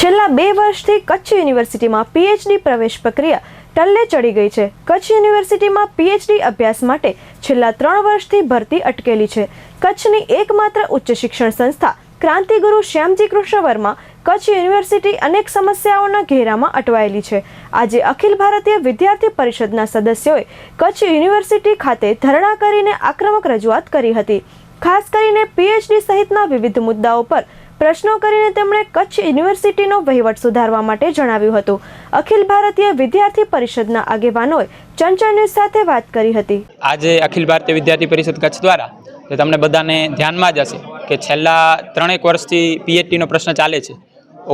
છેલ્લા બે વર્ષથી કચ્છ યુનિવર્સિટીમાં પીએચડી પ્રવેશ પ્રક્રિયા ટલ્લે ચડી ગઈ છે. કચ્છ યુનિવર્સિટીમાં પીએચડી અભ્યાસ માટે છેલ્લા ત્રણ વર્ષથી ભરતી અટકેલી છે. કચ્છની એકમાત્ર ઉચ્ચ શિક્ષણ સંસ્થા ક્રાંતિગુરુ શ્યામજી કૃષ્ણ વર્મા કચ્છ યુનિવર્સિટી અનેક સમસ્યાઓના ઘેરામાં અટવાયેલી છે. આજે અખિલ ભારતીય વિદ્યાર્થી પરિષદના સદસ્યોએ કચ્છ યુનિવર્સિટી ખાતે ધરણા કરીને આક્રમક રજૂઆત કરી હતી. ખાસ કરીને પીએચડી સહિતના વિવિધ મુદ્દાઓ પર પ્રશ્નો કરીને તેમણે કચ્છ યુનિવર્સિટીનો વહીવટ સુધારવા માટે જણાવ્યું હતું. અખિલ ભારતીય વિદ્યાર્થી પરિષદના આગેવાનોએ ચંચળ ન્યૂઝ સાથે વાત કરી હતી. આજે અખિલ ભારતીય વિદ્યાર્થી પરિષદ કચ્છ દ્વારા તો તમને બધાને ધ્યાનમાં જ હશે કે છેલ્લા ત્રણેક વર્ષથી પીએચડીનો પ્રશ્ન ચાલે છે.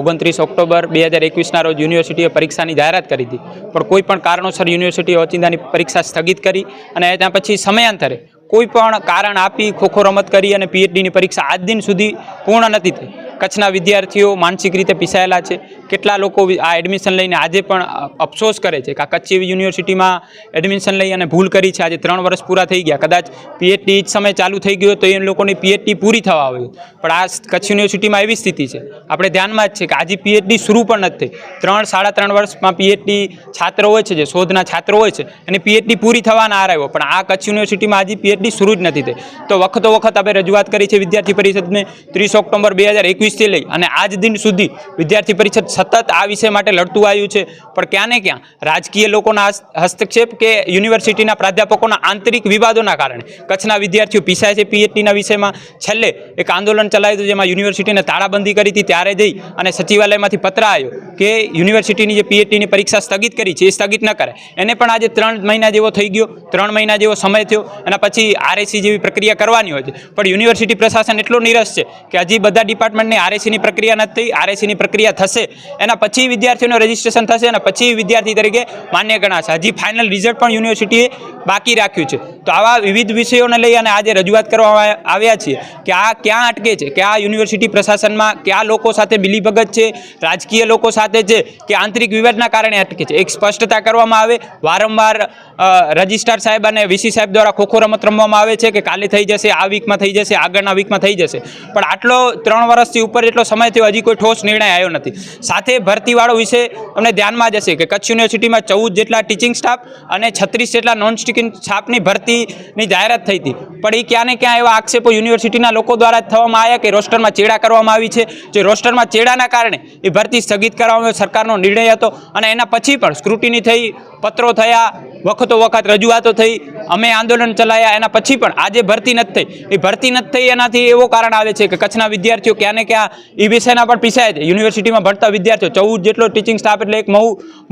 ઓગણત્રીસ ઓક્ટોબર બે હજાર એકવીસના રોજ યુનિવર્સિટીએ પરીક્ષાની જાહેરાત કરી હતી. પણ કોઈ પણ કારણોસર યુનિવર્સિટીએ ઓચિંતાની પરીક્ષા સ્થગિત કરી અને ત્યાં પછી સમયાંતરે કોઈ પણ કારણ આપી ખોખો રમત કરી અને પીએચડીની પરીક્ષા આજ દિન સુધી પૂર્ણ નથી થઈ. કચ્છના વિદ્યાર્થીઓ માનસિક રીતે પીસાયેલા છે. કેટલા લોકો આ એડમિશન લઈને આજે પણ અફસોસ કરે છે કે આ કચ્છ યુનિવર્સિટીમાં એડમિશન લઈ અને ભૂલ કરી છે. આજે ત્રણ વર્ષ પૂરા થઈ ગયા. કદાચ પીએચડી જ સમય ચાલુ થઈ ગયો તો એ લોકોની પીએચડી પૂરી થવા આવી પણ આ કચ્છ યુનિવર્સિટીમાં એવી સ્થિતિ છે. આપણે ધ્યાનમાં જ છે કે આજે પીએચડી શરૂ પણ નથી થઈ. ત્રણ, સાડા ત્રણ વર્ષમાં પીએચડી છાત્રો હોય છે, જે શોધના છાત્રો હોય છે અને પીએચડી પૂરી થવાના આ રહ્યો પણ આ કચ્છ યુનિવર્સિટીમાં આજે પીએચડી શરૂ જ નથી થઈ. તો વખતો વખત આપણે રજૂઆત કરી છે વિદ્યાર્થી પરિષદને ત્રીસ ઓક્ટોબર બે હજાર એકવીસથી લઈ અને આજ દિન સુધી વિદ્યાર્થી પરિષદ સતત આ વિષય માટે લડતું આવ્યું છે. પણ ક્યાં ને ક્યાં રાજકીય લોકોના હસ્તક્ષેપ કે યુનિવર્સિટીના પ્રાધ્યાપકોના આંતરિક વિવાદોના કારણે કચ્છના વિદ્યાર્થીઓ પીસાય છે પીએચડીના વિષયમાં. છેલ્લે એક આંદોલન ચલાવ્યું હતું જેમાં યુનિવર્સિટીને તાળાબંધી કરી હતી. ત્યારે જઈ અને સચિવાલયમાંથી પત્ર આવ્યો કે યુનિવર્સિટીની જે પીએચડીની પરીક્ષા સ્થગિત કરી છે, એ સ્થગિત ન કરે. એને પણ આજે ત્રણ મહિના જેવો થઈ ગયો, ત્રણ મહિના જેવો સમય થયો, એના પછી આરએસી જેવી પ્રક્રિયા કરવાની હોય છે. પણ યુનિવર્સિટી પ્રશાસન એટલો નિરસ છે કે હજી બધા ડિપાર્ટમેન્ટની આરએસીની પ્રક્રિયા નથી થઈ આરએસીની પ્રક્રિયા થશે, એના પછી વિદ્યાર્થીઓનું રજિસ્ટ્રેશન થશે, અને પછી વિદ્યાર્થી તરીકે માન્ય ગણાશે. હજી ફાઇનલ રિઝલ્ટ પણ યુનિવર્સિટીએ બાકી રાખ્યું છે. તો આવા વિવિધ વિષયોને લઈ અને આજે રજૂઆત કરવામાં આવ્યા છીએ કે આ ક્યાં અટકે છે, કે આ યુનિવર્સિટી પ્રશાસનમાં કયા લોકો સાથે મિલીભગત છે, રાજકીય લોકો સાથે છે કે આંતરિક વિવાદના કારણે અટકે છે. એક સ્પષ્ટતા કરવામાં આવે વારંવાર રજિસ્ટ્રાર સાહેબ અને વીસી સાહેબ દ્વારા ખોખો રમત રમવામાં આવે છે કે કાલે થઈ જશે, આ વીકમાં થઈ જશે, આગળના વીકમાં થઈ જશે. પણ આટલો ત્રણ વર્ષથી ઉપર એટલો સમય થયો, હજી કોઈ ઠોસ નિર્ણય આવ્યો નથી. સાથે ભરતીવાળો વિશે અમને ધ્યાનમાં જશે કે કચ્છ યુનિવર્સિટીમાં ચૌદ જેટલા ટીચિંગ સ્ટાફ અને છત્રીસ જેટલા નોન સ્ટિકિંગ સ્ટાફની ભરતીની જાહેરાત થઈ હતી. પણ એ ક્યાં ને ક્યાં એવા આક્ષેપો યુનિવર્સિટીના લોકો દ્વારા જ થવામાં આવ્યા કે રોસ્ટરમાં ચેડા કરવામાં આવી છે. જે રોસ્ટરમાં ચેડાના કારણે એ ભરતી સ્થગિત કરવામાં સરકારનો નિર્ણય હતો અને એના પછી પણ સ્ક્રુટિની થઈ, પત્રો થયા વખતો વખત રજૂઆતો થઈ અમે આંદોલન ચલાયા, એના પછી પણ આજે ભરતી નથી થઈ. એ ભરતી નથી થઈ એનાથી એવો કારણ આવે છે કે કચ્છના વિદ્યાર્થીઓ ક્યાં ને ક્યાં એ વિષયના પણ પીસાય છે. યુનિવર્સિટીમાં ભણતા વિદ્યાર્થીઓ, ચૌદ જેટલો ટીચિંગ સ્ટાફ એટલે એક બહુ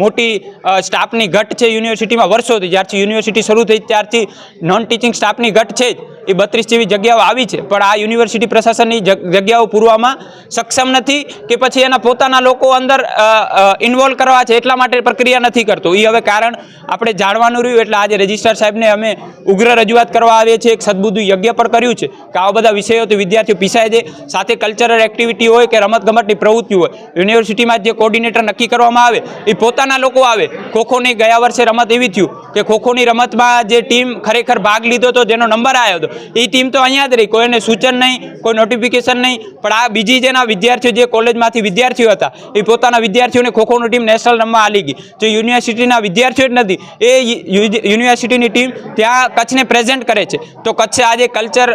મોટી સ્ટાફની ઘટ છે યુનિવર્સિટીમાં વર્ષોથી. જ્યારથી યુનિવર્સિટી શરૂ થઈ ત્યારથી નોન ટીચિંગ સ્ટાફની ઘટ છે જ. એ બત્રીસ જેવી જગ્યાઓ આવી છે. પણ આ યુનિવર્સિટી પ્રશાસનની જગ્યાઓ પૂરવામાં સક્ષમ નથી કે પછી એના પોતાના લોકો અંદર ઇન્વોલ્વ કરવા છે એટલા માટે પ્રક્રિયા નથી કરતો. એ હવે કારણ આપણે જાણવાનું રહ્યું. એટલે આજે રજિસ્ટ્રાર સાહેબને અમે ઉગ્ર રજૂઆત કરવા આવીએ છીએ એક સદબુદ્ધિ યજ્ઞ પણ કર્યું છે કે આવા બધા વિષયોથી વિદ્યાર્થીઓ પીસાય છે સાથે કલ્ચરલ એક્ટિવિટી હોય કે રમતગમતની પ્રવૃત્તિ હોય યુનિવર્સિટીમાં જે કોર્ડિનેટર નક્કી કરવામાં આવે, એ પોતાના લોકો આવે. ખોખોની ગયા વર્ષે રમત એવી થયું કે ખોખોની રમતમાં જે ટીમ ખરેખર ભાગ લીધો હતો જેનો નંબર આવ્યો હતો. એ ટીમ તો અહીંયા જ રહી, કોઈને સૂચન નહીં, કોઈ નોટિફિકેશન નહીં, પણ આ બીજી જેના વિદ્યાર્થીઓ જે કોલેજમાંથી વિદ્યાર્થીઓ હતા, એ પોતાના વિદ્યાર્થીઓને ખોખોની ટીમ નેશનલ રમવા આલી ગઈ. જે યુનિવર્સિટીના વિદ્યાર્થીઓ જ નથી, એ યુનિવર્સિટીની ટીમ ત્યાં કચ્છને પ્રેઝન્ટ કરે છે. તો કચ્છ આજે કલ્ચર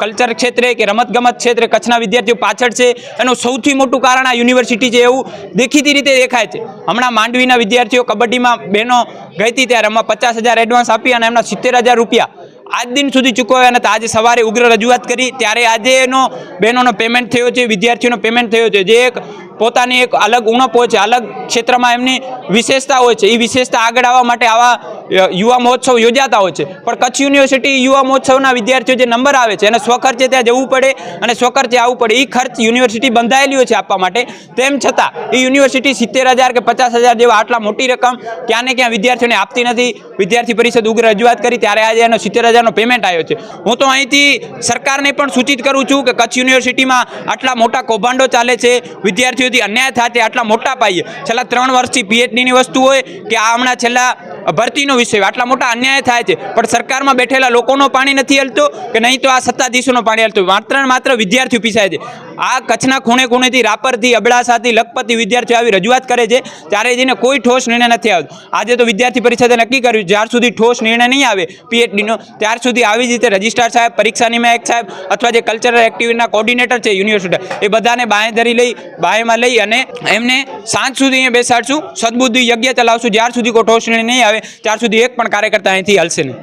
કલ્ચર ક્ષેત્રે કે રમતગમત ક્ષેત્રે કચ્છના વિદ્યાર્થીઓ પાછળ છે. એનું સૌથી મોટું કારણ આ યુનિવર્સિટી છે એવું દેખીતી રીતે દેખાય છે. હમણાં માંડવીના વિદ્યાર્થીઓ કબડ્ડીમાં બહેનો ગઈ હતી ત્યારે એમાં પચાસ હજાર એડવાન્સ આપી અને એમના સિત્તેર હજાર રૂપિયા આજ દિન સુધી ચૂકવ્યા નથી આજે સવારે ઉગ્ર રજૂઆત કરી. ત્યારે આજે એનો બહેનોનો પેમેન્ટ થયો છે, વિદ્યાર્થીઓનો પેમેન્ટ થયો છે. જે એક પોતાની એક અલગ ઉણપ હોય છે, અલગ ક્ષેત્રમાં એમની વિશેષતા હોય છે. એ વિશેષતા આગળ આવવા માટે આવા યુવા મહોત્સવ યોજાતા હોય છે. પણ કચ્છ યુનિવર્સિટી યુવા મહોત્સવના વિદ્યાર્થીઓ જે નંબર આવે છે, એને સ્વખર્ચે ત્યાં જવું પડે અને સ્વખર્ચે આવવું પડે. એ ખર્ચ યુનિવર્સિટી બંધાયેલી હોય છે આપવા માટે. તેમ છતાં એ યુનિવર્સિટી સિત્તેર હજાર કે પચાસ હજાર જેવા આટલા મોટી રકમ ક્યાં ને ક્યાં વિદ્યાર્થીઓને આપતી નથી. વિદ્યાર્થી પરિષદ ઉગ્ર રજૂઆત કરી, ત્યારે આજે એનો સિત્તેર હજારનો પેમેન્ટ આવ્યો છે. હું તો અહીંથી સરકારને પણ સૂચિત કરું છું કે કચ્છ યુનિવર્સિટીમાં આટલા મોટા કૌભાંડો ચાલે છે. વિદ્યાર્થીઓથી અન્યાય થાય તે આટલા મોટા પાયે. છેલ્લા ત્રણ વર્ષથી પીએચડીની વસ્તુ હોય કે આ હમણાં છેલ્લા ભરતીનો વિષય આટલા મોટા અન્યાય થાય છે. પણ સરકારમાં બેઠેલા લોકોનો પાણી નથી હલતો કે નહીં તો આ સત્તાધીશોનો પાણી હલતું. માત્ર માત્ર વિદ્યાર્થીઓ પીસાય છે. આ કચ્છના ખૂણે ખૂણેથી રાપરથી, અબડાસાથી, લખપતથી વિદ્યાર્થીઓ આવી રજૂઆત કરે છે. ત્યારે જઈને કોઈ ઠોસ નિર્ણય નથી આવતો. આજે તો વિદ્યાર્થી પરિષદે નક્કી કર્યું, જ્યાર સુધી ઠોસ નિર્ણય નહીં આવે, પીએચડીનો, ત્યાર સુધી આવી જ રીતે રજિસ્ટ્રાર સાહેબ, પરીક્ષા નિયામક સાહેબ અથવા જે કલ્ચરલ એક્ટિવિટીના કોર્ડિનેટર છે યુનિવર્સિટી, એ બધાને બાંય ધરી લઈ, બાંયમાં લઈ અને એમને સાંજ સુધી બેસાડશું. સદબુદ્ધિ યજ્ઞ ચલાવશું. જ્યાર સુધી કોઈ ઠોસ નિર્ણય નહીં આવે ત્યાર સુધી એક પણ કાર્યકર્તા અહીંથી હલશે નહીં.